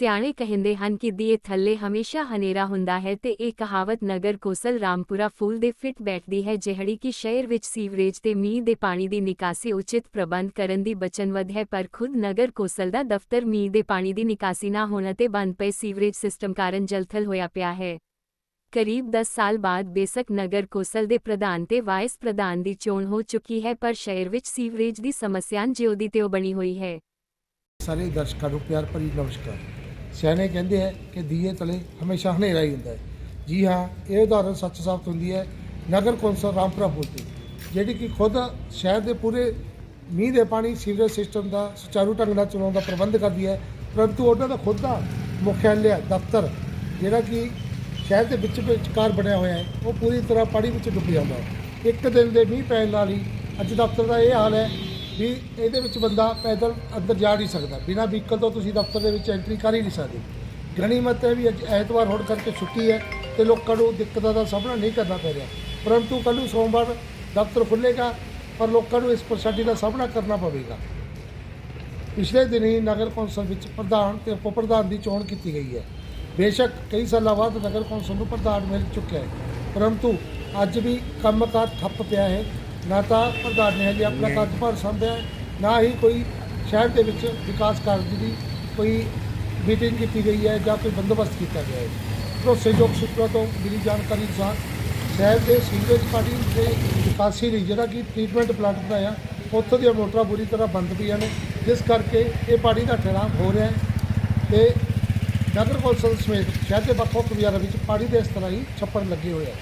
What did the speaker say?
ਸਿਆਣੇ ਕਹਿੰਦੇ ਹਨ ਕਿ ਦੀਏ ਥੱਲੇ ਹਮੇਸ਼ਾ ਹਨੇਰਾ ਹੁੰਦਾ ਹੈ ਤੇ ਇਹ ਕਹਾਵਤ ਨਗਰ ਕੌਂਸਲ ਰਾਮਪੁਰਾ ਫੂਲ ਦੇ ਫਿੱਟ ਬੈਠਦੀ ਹੈ, ਜਿਹੜੀ ਕਿ ਸ਼ਹਿਰ ਵਿੱਚ ਸੀਵਰੇਜ ਤੇ ਮੀਂਹ ਦੇ ਪਾਣੀ ਦੀ ਨਿਕਾਸੀ ਉਚਿਤ ਪ੍ਰਬੰਧ ਕਰਨ ਦੀ ਬਚਨਵੱਧ ਹੈ, ਪਰ ਖੁਦ ਨਗਰ ਕੌਂਸਲ ਦਾ ਦਫ਼ਤਰ ਮੀਂਹ ਦੇ ਪਾਣੀ ਦੀ ਨਿਕਾਸੀ ਨਾ ਹੋਣ ਅਤੇ ਬੰਦ ਪਏ ਸੀਵਰੇਜ ਸਿਸਟਮ ਕਾਰਨ ਜਲਥਲ ਹੋਇਆ ਪਿਆ ਹੈ। ਕਰੀਬ 10 ਸਾਲ ਬਾਅਦ ਬੇਸਕ ਨਗਰ ਕੌਂਸਲ ਦੇ ਪ੍ਰਧਾਨ ਤੇ ਵਾਈਸ ਪ੍ਰਧਾਨ ਦੀ ਚੋਣ ਹੋ ਚੁੱਕੀ ਹੈ, ਪਰ ਸ਼ਹਿਰ ਵਿੱਚ ਸੀਵਰੇਜ ਦੀ ਸਮੱਸਿਆ ਜਿਉਂ ਦੀ ਤਿਉਂ ਬਣੀ ਹੋਈ ਹੈ। ਸਾਰੇ ਦਰਸ਼ਕਾਂ ਨੂੰ ਪਿਆਰ ਭਰੀ ਨਮਸਕਾਰ। ਸਿਆਣੇ ਕਹਿੰਦੇ ਹੈ ਕਿ ਦੀਏ ਤਲੇ ਹਮੇਸ਼ਾ ਹਨੇਰਾ ਹੀ ਹੁੰਦਾ ਹੈ। ਜੀ ਹਾਂ, ਇਹ ਉਦਾਹਰਨ ਸੱਚ ਸਾਬਤ ਹੁੰਦੀ ਹੈ। ਨਗਰ ਕੌਂਸਲ ਰਾਮਪੁਰਾ ਪੁਲ ਦੀ ਜਿਹੜੀ ਕਿ ਖੁਦ ਸ਼ਹਿਰ ਦੇ ਪੂਰੇ ਮੀਂਹ ਦੇ ਪਾਣੀ ਸੀਵਰੇਜ ਸਿਸਟਮ ਦਾ ਸੁਚਾਰੂ ਢੰਗ ਨਾਲ ਚਲਾਉਣ ਦਾ ਪ੍ਰਬੰਧ ਕਰਦੀ ਹੈ, ਪਰੰਤੂ ਉਹਨਾਂ ਦਾ ਖੁਦ ਦਾ ਮੁਖਿਆਲਿਆ ਦਫ਼ਤਰ, ਜਿਹੜਾ ਕਿ ਸ਼ਹਿਰ ਦੇ ਵਿੱਚ ਵਿਚਕਾਰ ਬਣਿਆ ਹੋਇਆ ਹੈ, ਉਹ ਪੂਰੀ ਤਰ੍ਹਾਂ ਪਾਣੀ ਵਿੱਚ ਡੁੱਬ ਜਾਂਦਾ ਹੈ। ਇੱਕ ਦਿਨ ਦੇ ਮੀਂਹ ਪੈਣ ਨਾਲ ਹੀ ਅੱਜ ਦਫ਼ਤਰ ਦਾ ਇਹ ਹਾਲ ਹੈ ਵੀ ਇਹਦੇ ਵਿੱਚ ਬੰਦਾ ਪੈਦਲ ਅੰਦਰ ਜਾ ਨਹੀਂ ਸਕਦਾ। ਬਿਨਾਂ ਵਹੀਕਲ ਤੋਂ ਤੁਸੀਂ ਦਫ਼ਤਰ ਦੇ ਵਿੱਚ ਐਂਟਰੀ ਕਰ ਹੀ ਨਹੀਂ ਸਕਦੇ। ਗਣੀ ਮਤ ਹੈ ਵੀ ਅੱਜ ਐਤਵਾਰ ਹੋਣ ਕਰਕੇ ਛੁੱਟੀ ਹੈ ਤੇ ਲੋਕਾਂ ਨੂੰ ਦਿੱਕਤਾਂ ਦਾ ਸਾਹਮਣਾ ਨਹੀਂ ਕਰਨਾ ਪੈ ਰਿਹਾ। ਪਰੰਤੂ ਕੱਲ੍ਹ ਨੂੰ ਸੋਮਵਾਰ ਦਫ਼ਤਰ ਖੁੱਲ੍ਹੇਗਾ, ਪਰ ਲੋਕਾਂ ਨੂੰ ਇਸ ਪਰੇਸ਼ਾਨੀ ਦਾ ਸਾਹਮਣਾ ਕਰਨਾ ਪਵੇਗਾ। ਪਿਛਲੇ ਦਿਨ ਹੀ ਨਗਰ ਕੌਂਸਲ ਵਿੱਚ ਪ੍ਰਧਾਨ ਤੇ ਉਪ ਪ੍ਰਧਾਨ ਦੀ ਚੋਣ ਕੀਤੀ ਗਈ ਹੈ। ਬੇਸ਼ੱਕ ਕਈ ਸਾਲਾਂ ਬਾਅਦ ਨਗਰ ਕੌਂਸਲ ਨੂੰ ਪ੍ਰਧਾਨ ਮਿਲ ਚੁੱਕਿਆ ਹੈ। ਪਰੰਤੂ ਅੱਜ ਵੀ ਕੰਮਕਾਰ ਠੱਪ ਪਿਆ ਹੈ। ਨਾ ਤਾਂ ਪ੍ਰਧਾਨ ਨੇ ਹਜੇ ਆਪਣਾ ਕਾਰਜਭਾਰ ਸੰਭਿਆ ਨਾ ਹੀ ਕੋਈ ਸ਼ਹਿਰ ਦੇ ਵਿੱਚ ਵਿਕਾਸ ਕਾਰਜ ਦੀ ਕੋਈ ਮੀਟਿੰਗ ਕੀਤੀ ਗਈ ਹੈ ਜਾਂ ਕੋਈ ਬੰਦੋਬਸਤ ਕੀਤਾ ਗਿਆ ਹੈ। ਭਰੋਸੇਯੋਗ ਸੂਤਰਾਂ ਤੋਂ ਮਿਲੀ ਜਾਣਕਾਰੀ ਅਨੁਸਾਰ ਸ਼ਹਿਰ ਦੇ ਸੀਵਰੇਜ ਪਾਣੀ ਦੇ ਨਿਕਾਸੀ ਲਈ ਜਿਹੜਾ ਕਿ ਟ੍ਰੀਟਮੈਂਟ ਪਲਾਂਟ ਬਣਾਇਆ ਉੱਥੋਂ ਦੀਆਂ ਮੋਟਰਾਂ ਬੁਰੀ ਤਰ੍ਹਾਂ ਬੰਦ ਪਈਆਂ ਨੇ ਜਿਸ ਕਰਕੇ ਇਹ ਪਾਣੀ ਦਾ ਠਹਿਰਾਵ ਹੋ ਰਿਹਾ ਹੈ ਤੇ ਨਗਰ ਕੌਂਸਲ ਸਮੇਤ ਸ਼ਹਿਰ ਦੇ ਵੱਖ ਵੱਖ ਬਾਜ਼ਾਰਾਂ ਵਿੱਚ ਪਾਣੀ ਦੇ ਇਸ ਤਰ੍ਹਾਂ ਹੀ ਛੱਪੜ ਲੱਗੇ ਹੋਏ ਆ।